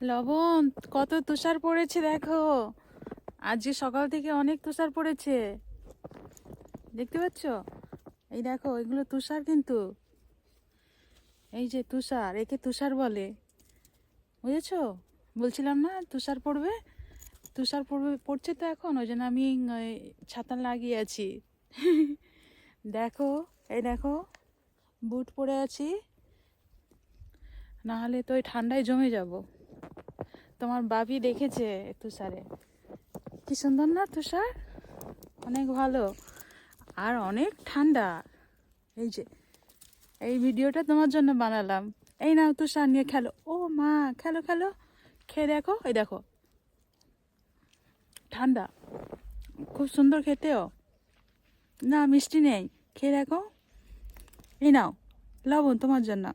লবণ, কত তুষার পড়েছে দেখো। আজকে সকাল থেকে অনেক তুষার পড়েছে। দেখতে পাচ্ছ? এই দেখো, এগুলো তুষার কিন্তু। এই যে তুষার, একে তুষার বলে। বুঝেছ? বলছিলাম না, তুষার পড়বে? তুষার পড়বে, পড়ছে তো এখন, ওই জন্য আমি ছাতা লাগিয়ে আছি। দেখো, এই দেখো, বুট পরে আছি। নাহলে তো ওই ঠান্ডায় জমে যাব। তোমার বাবি দেখেছে তুষারে। কি সুন্দর না তুষার? অনেক ভালো। আর অনেক ঠান্ডা। এই যে, এই ভিডিওটা তোমার জন্য বানালাম। এই নাও তুষার, নিয়ে খেলো। ও মা, খেলো খেলো। খেয়ে দেখো, এই দেখো। ঠান্ডা। খুব সুন্দর খেতেও। না, মিষ্টি নেই। খেয়ে দেখো। এই নাও, লবণ তোমার জন্য।